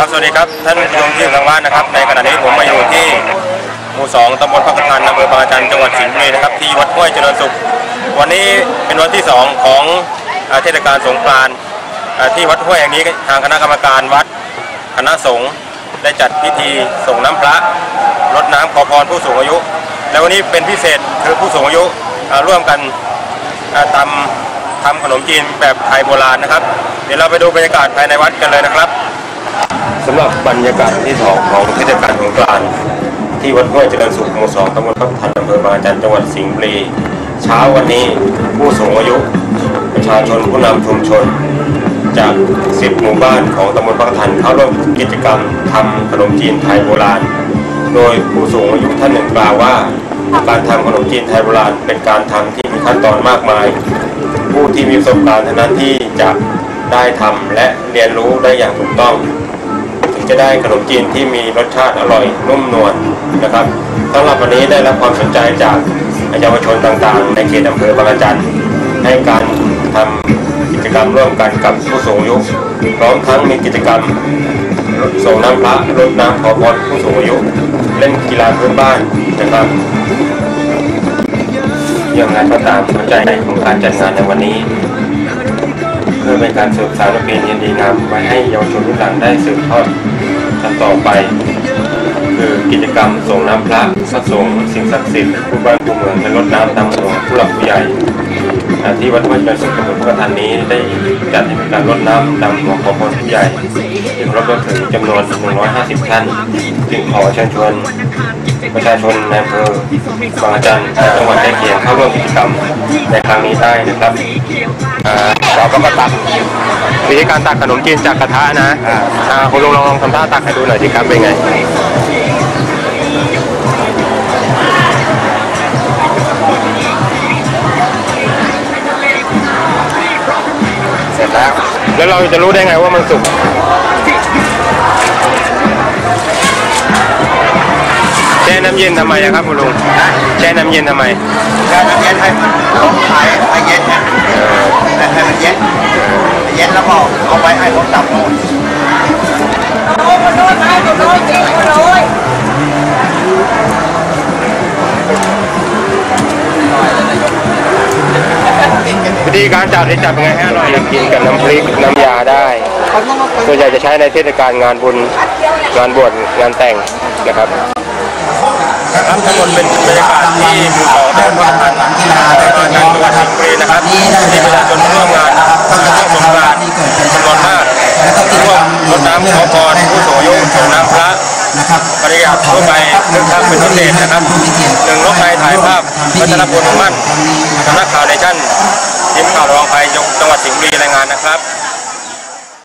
ครับสวัสดีครับท่านผู้ชมที่ทางบ้านนะครับ ในขณะนี้ผมมาอยู่ที่หมู่สองตำบลพักทันอำเภอบางจันจังหวัดสิงห์บุรีนะครับที่วัดห้วยเจริญสุข วันนี้เป็นวันที่สองของเทศกาลสงกรานต์ที่วัดห้วยแห่งนี้ทางคณะกรรมการวัดคณะสงฆ์ได้จัดพิธีส่งน้ำพระรดน้ำขอพรผู้สูงอายุ และวันนี้เป็นพิเศษคือผู้สูงอายุร่วมกันอ่าตำทำขนมจีนแบบไทยโบราณนะครับ เดี๋ยวเราไปดูบรรยากาศภายในวัดกันเลยนะครับ สำหรับบรรยากาศที่สองของเทศกาลสงกรานต์ที่วัดห้วยเจริญสุขหมู่สองตำบลพักทันอำเภอบางจันจังหวัดสิงห์บุรี เช้าวันนี้ผู้สูงอายุ ประชาชนผู้นำชุมชน จาก10หมู่บ้านของตำบลพักทันเข้าร่วมกิจกรรมทำขนมจีนไทยโบราณ โดยผู้สูงอายุท่านหนึ่งกล่าวว่า การทำขนมจีนไทยโบราณเป็นการทำที่มีขั้นตอนมากมาย ผู้ที่มีประสบการณ์เท่านั้นที่จะได้ทำและเรียนรู้ได้อย่างถูกต้อง จะได้ขนมจีนที่มีรสชาติอร่อยนุ่มนวลนะครับสำหรับวันนี้ได้รับความสนใจจากเยาวชนต่างๆ ในเขตอำเภอบางระจันให้การทำกิจกรรมร่วมกันกับผู้สูงอายุพร้อมทั้งมีกิจกรรมส่งน้ำพระรดน้ำขอพรผู้สูงอายุ เล่นกีฬาพื้นบ้านนะครับอย่างไรก็ตามหัวใจของการจัดงานในวันนี้ เพื่อเป็นการสืบสานประเพณีดีงามไว้ให้เยาวชนรุ่นหลังได้สืบทอด กันต่อไป คือกิจกรรมส่งน้ำพระพระสงฆ์สิ่งศักดิ์สิทธิ์ผู้บ้านผู้เมืองและรดน้ำตามหัวผู้หลักผู้ใหญ่ ที่วัดห้วยเจริญสุขตำบลพระทันนี้ได้จัดให้มีการรดน้ำดำหัวขอพรผู้ใหญ่ที่ครบรถถึงจำนวน 150 ท่าน จึงขอเชิญชวนประชาชนในอำเภอบางจันและจังหวัดใกล้เคียงเข้าร่วมกิจกรรมในครั้งนี้ได้นะครับเราก็มาตักวิธีการตักขนมจีนจากกระทะนะอาคุณลุงลองลองทำท่าตักให้ดูหน่อยสิครับเป็นไง แล้วแล้วเราจะรู้ได้ไงว่ามันสุกแช่น้ำเย็นทำไมอะครับคุณลุงแช่น้ำเย็นทำไมการเย็นให้มันของขายให้เย็นนะให้มันเย็น ธีการจับนี่จับยังไงให้อร่อยกินกับน้ำพริกน้ำยาได้ส่วนใหญ่จะใช้ในเทศกาลงานบุญงานบวชงานแต่งนะครับครับทั้งหมดเป็นบรรยากาศที่หมู่สองตำบลพันธ์กีฬาในการจังหวัดสิงห์บุรีนะครับที่ประชาชนมาร่วมงานช่วงสงกรานต์จำนวนมากร่วมรดน้ำขอพรผู้สูงอายุส่งน้ำพระนะครับบรรยากาศทั่วไปคึกคักเป็นพิเศษนะครับหนึ่งลบในถ่ายภาพวัฒนพลมั่นสำนักข่าวในชั่น ทีมข่าวรองภัยจังหวัดสิงห์บุรีรายงานนะครับ